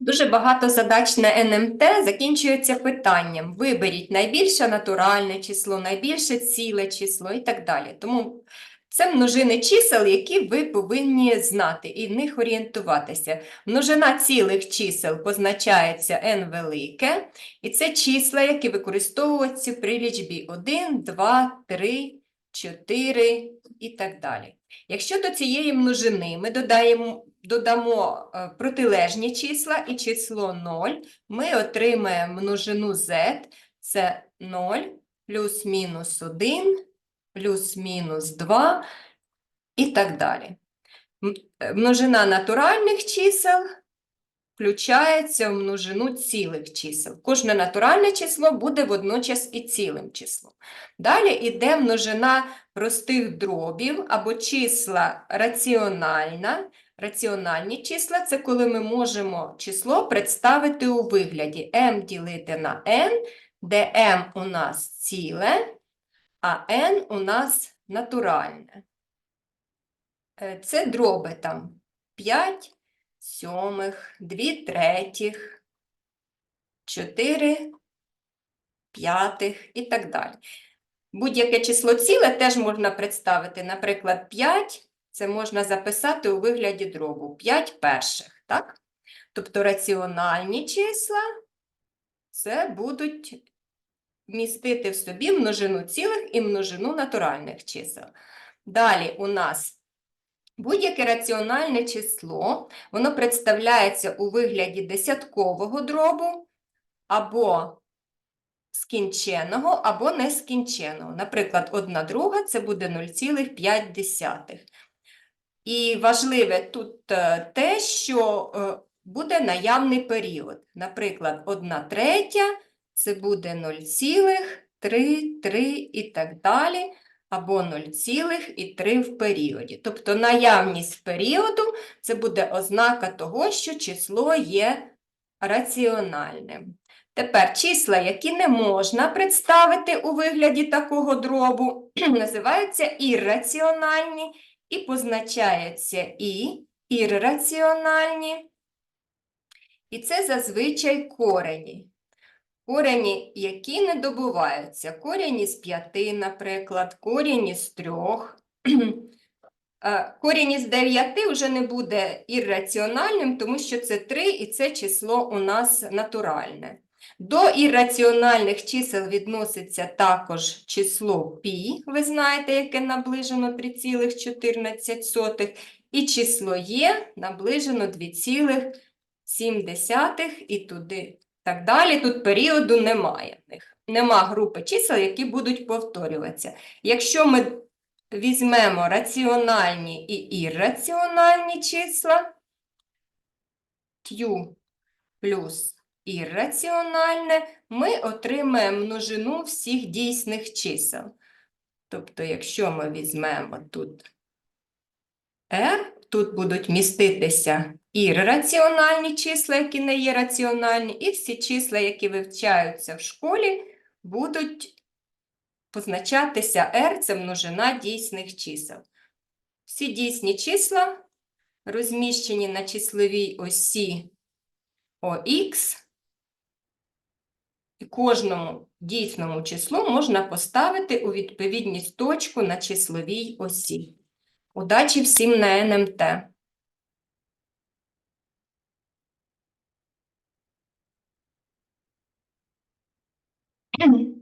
Дуже багато задач на НМТ закінчується питанням. Виберіть найбільше натуральне число, найбільше ціле число і так далі. Тому це множини чисел, які ви повинні знати і в них орієнтуватися. Множина цілих чисел позначається n велике, і це числа, які використовуються при лічбі 1, 2, 3, 4 і так далі. Якщо до цієї множини ми додаємо, додамо е, протилежні числа і число 0, ми отримаємо множину z, це 0 плюс-мінус 1, плюс-мінус 2 і так далі. Е, Множина натуральних чисел включається в множину цілих чисел. Кожне натуральне число буде водночас і цілим числом. Далі йде множина простих дробів або числа раціональна. Раціональні числа це коли ми можемо число представити у вигляді m ділити на n, де m у нас ціле, а n у нас натуральне. Е, Це дроби там 5 сьомих, 2 третіх, 4 п'ятих і так далі. Будь-яке число ціле теж можна представити, наприклад, 5 це можна записати у вигляді дробу 5 перших, так? Тобто раціональні числа це будуть містити в собі множину цілих і множину натуральних чисел. Далі у нас будь-яке раціональне число, воно представляється у вигляді десяткового дробу або скінченого або нескінченого. Наприклад, 1 друга це буде 0,5. І важливе тут е, те, що е, буде наявний період. Наприклад, 1 третя це буде 0,3, і так далі, або 0,3 в періоді. Тобто наявність періоду це буде ознака того, що число є раціональним. Тепер числа, які не можна представити у вигляді такого дробу, називаються ірраціональні і позначаються і ірраціональні. І це зазвичай корені. Корені, які не добуваються. Корінь із п'яти, наприклад, корінь із трьох. Е, Корінь із 9 вже не буде ірраціональним, тому що це 3 і це число у нас натуральне. До ірраціональних чисел відноситься також число пі, ви знаєте, яке наближено 3,14, і число є наближено 2,7 і туди так далі. Тут періоду немає в них. Нема групи чисел, які будуть повторюватися. Якщо ми візьмемо раціональні і ірраціональні числа, q плюс ірраціональне, ми отримаємо множину всіх дійсних чисел. Тобто, якщо ми візьмемо тут r, тут будуть міститися ірраціональні числа, які не є раціональні, і всі числа, які вивчаються в школі, будуть позначатися r – це множина дійсних чисел. Всі дійсні числа розміщені на числовій осі ОХ, і кожному дійсному числу можна поставити у відповідність точку на числовій осі. Удачі всім на НМТ!